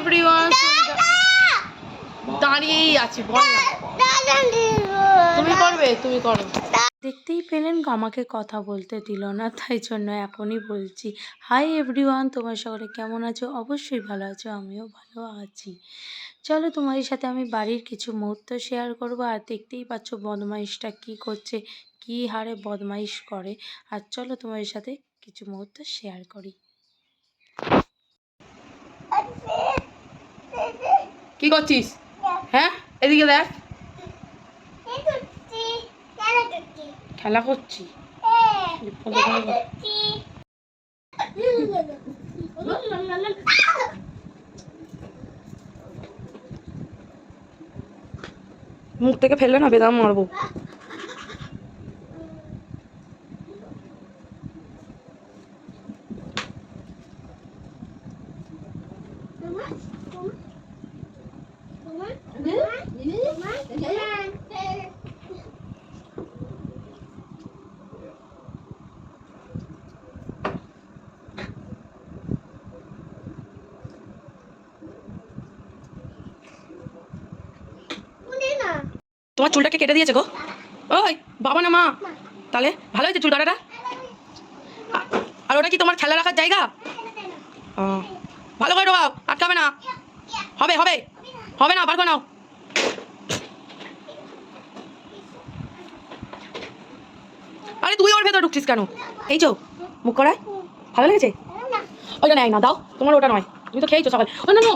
Everyone দাঁড়িয়েই আছি বল না। তুমি করবে তুমি করো। দেখতেই পেলেন আমাকে কথা বলতে দিল না তাই জন্য এখনই বলছি। হাই এভরিওয়ান তোমার সকলে কেমন আছো? অবশ্যই ভালো আছো আমিও ভালো আছি। চলো তোমাদের সাথে আমি বাড়ির কিছু মুহূর্ত শেয়ার করব আর দেখতেই পাচ্ছ বদমাইশটা কি করছে কি হারে বদমাইশ করে। আর চলো তোমাদের সাথে কিছু মুহূর্ত শেয়ার করি। কি করছিস? হ্যাঁ? এদিকে দেখ। খেলা করছি। মুখ থেকে ফেললে না বেদাম মারবো। তোমার চুলটাকে কেটে দিয়েছে গো? ওই, বাবা না মা। তাহলে, ভালো হয়েছে চুল কাটাটা? আর ওটা কি তোমার খেলা রাখার জায়গা? ও, ভালো করে ঢোকাও আটকাবে না। হবে হবে। হবে না বার করে নাও। আরে তুই ওর ভেতরে ঢুকছিস কেন? এই চো মুখ করায়। ভালো লেগেছে? ওইটা নেয় না দাও। তোমার ওটা নয়। তুমি তো খেয়েছো সকালে। ও না না,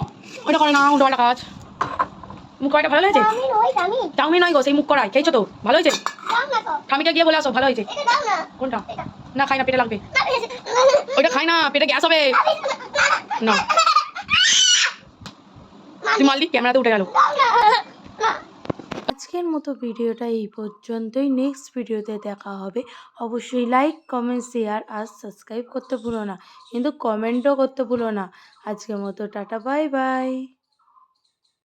ওইটা করে না ওটা কাজ মুখ করাটা ভালো লেগেছে চাউমিন নয় গো সেই মুখ করাই খেয়েছো তো? ভালো হয়েছে? ঠামিকে গিয়ে বলে আসো ভালো হয়েছে। কোনটা? না খাই না পেটে লাগবে। ওইটা খাই না পেটে গ্যাস হবে। না মারলি? ক্যামেরাতে উঠে গেল। আজকের মতো ভিডিওটা এই পর্যন্তই। নেক্সট ভিডিওতে দেখা হবে। অবশ্যই লাইক কমেন্ট শেয়ার আর সাবস্ক্রাইব করতে ভুলো না। কিন্তু কমেন্টও করতে ভুলো না। আজকের মতো টাটা বাই বাই